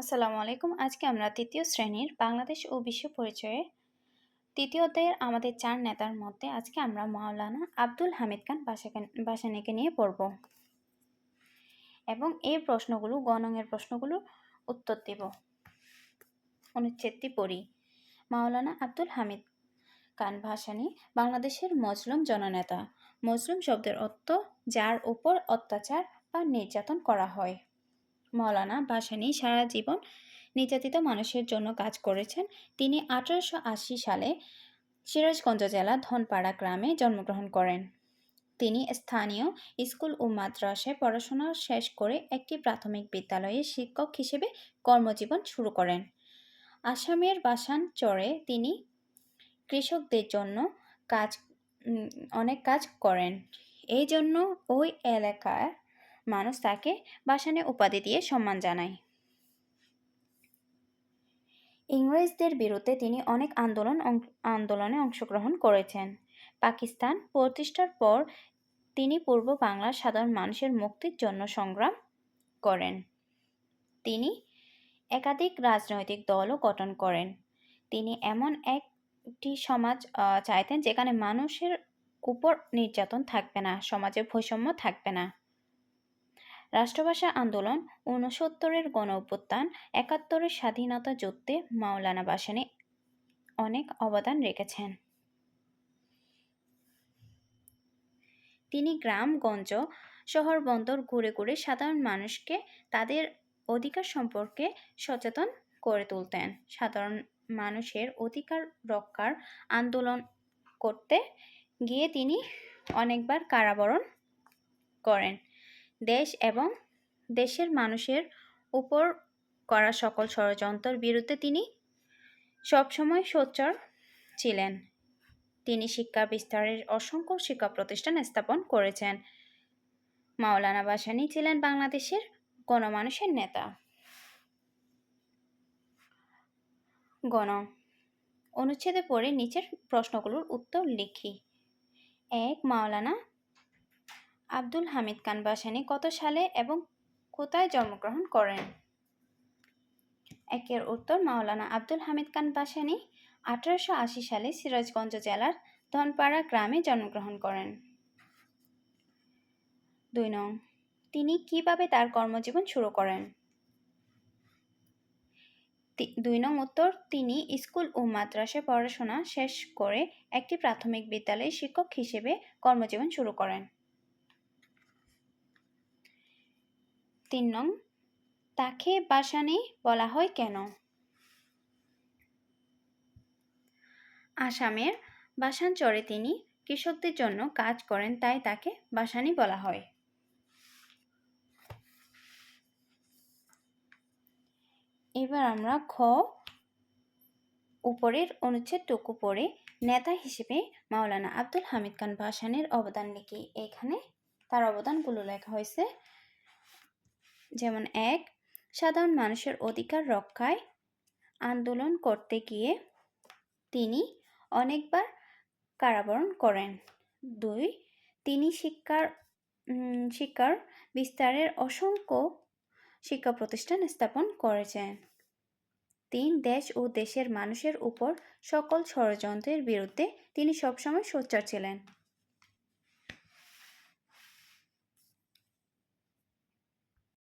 আসসালামু আলাইকুম। আজকে আমরা তৃতীয় শ্রেণির বাংলাদেশ ও বিশ্ব পরিচয়ে তৃতীয় অধ্যায়ের আমাদের চার নেতার মধ্যে আজকে আমরা মাওলানা আব্দুল হামিদ খান বাসানিকে নিয়ে পড়ব। এবং এই প্রশ্নগুলো গণঙের প্রশ্নগুলোর উত্তর দেব। অনুচ্ছেদটি পড়ি। মাওলানা আব্দুল হামিদ খান ভাসানী বাংলাদেশের মজলুম জননেতা। মজলুম শব্দের অর্থ যার উপর অত্যাচার বা নির্যাতন করা হয়। মৌলানা ভাসানী সারা জীবন নির্যাতিত মানুষের জন্য কাজ করেছেন। তিনি আঠারোশো আশি সালে সিরাজগঞ্জ জেলা ধনপাড়া গ্রামে জন্মগ্রহণ করেন। তিনি স্থানীয় স্কুল ও মাদ্রাসায় পড়াশোনা শেষ করে একটি প্রাথমিক বিদ্যালয়ে শিক্ষক হিসেবে কর্মজীবন শুরু করেন। আসামের বাসান চরে তিনি কৃষকদের জন্য কাজ অনেক কাজ করেন। এই জন্য ওই এলাকার মানুষ তাকে বাসানে উপাধি দিয়ে সম্মান জানায়। ইংরেজদের বিরুদ্ধে তিনি অনেক আন্দোলন আন্দোলনে অংশগ্রহণ করেছেন। পাকিস্তান প্রতিষ্ঠার পর তিনি পূর্ব বাংলার সাধারণ মানুষের মুক্তির জন্য সংগ্রাম করেন। তিনি একাধিক রাজনৈতিক দলও গঠন করেন। তিনি এমন একটি সমাজ চাইতেন যেখানে মানুষের উপর নির্যাতন থাকবে না সমাজে বৈষম্য থাকবে না। রাষ্ট্রভাষা আন্দোলন, ঊনসত্তরের গণ অভ্যুত্থান একাত্তরের স্বাধীনতা যুদ্ধে মাওলানা বাসানি অনেক অবদান রেখেছেন। তিনি গ্রামগঞ্জ শহর, বন্দর ঘুরে ঘুরে সাধারণ মানুষকে তাদের অধিকার সম্পর্কে সচেতন করে তুলতেন। সাধারণ মানুষের অধিকার রক্ষার আন্দোলন করতে গিয়ে তিনি অনেকবার কারাবরণ করেন। দেশ এবং দেশের মানুষের উপর করা সকল ষড়যন্ত্রের বিরুদ্ধে তিনি সবসময় সোচ্চার ছিলেন। তিনি শিক্ষা বিস্তারের অসংখ্য শিক্ষা প্রতিষ্ঠান স্থাপন করেছেন। মাওলানা বাসানি ছিলেন বাংলাদেশের গণমানুষের নেতা। গণ অনুচ্ছেদে পড়ে নিচের প্রশ্নগুলোর উত্তর লিখি। এক, মাওলানা আব্দুল হামিদ খান বাসানি কত সালে এবং কোথায় জন্মগ্রহণ করেন? একের উত্তর মাওলানা আব্দুল হামিদ খান বাসানি আঠারোশো আশি সালে সিরাজগঞ্জ জেলার ধনপাড়া গ্রামে জন্মগ্রহণ করেন। দুই নং, তিনি কীভাবে তার কর্মজীবন শুরু করেন? দুই নং উত্তর, তিনি স্কুল ও মাদ্রাসে পড়াশোনা শেষ করে একটি প্রাথমিক বিদ্যালয়ে শিক্ষক হিসেবে কর্মজীবন শুরু করেন। তিন নং তাকে বাসানি বলা হয় কেন? আসামের বাসানচরে তিনি কৃষকদের জন্য কাজ করেন, তাই তাকে বাসানি বলা হয়। এবার আমরা খ উপরের অনুচ্ছেদটুকু পড়ে নেতা হিসেবে মাওলানা আব্দুল হামিদ খান ভাসানের অবদান লিখি। এখানে তার অবদানগুলো লেখা হয়েছে যেমন এক, সাধারণ মানুষের অধিকার রক্ষায় আন্দোলন করতে গিয়ে তিনি অনেকবার কারাবরণ করেন। দুই, তিনি শিক্ষার শিক্ষার বিস্তারের অসংখ্য শিক্ষা প্রতিষ্ঠান স্থাপন করেছেন। তিন, দেশ ও দেশের মানুষের উপর সকল ষড়যন্ত্রের বিরুদ্ধে তিনি সবসময় সোচ্চার ছিলেন।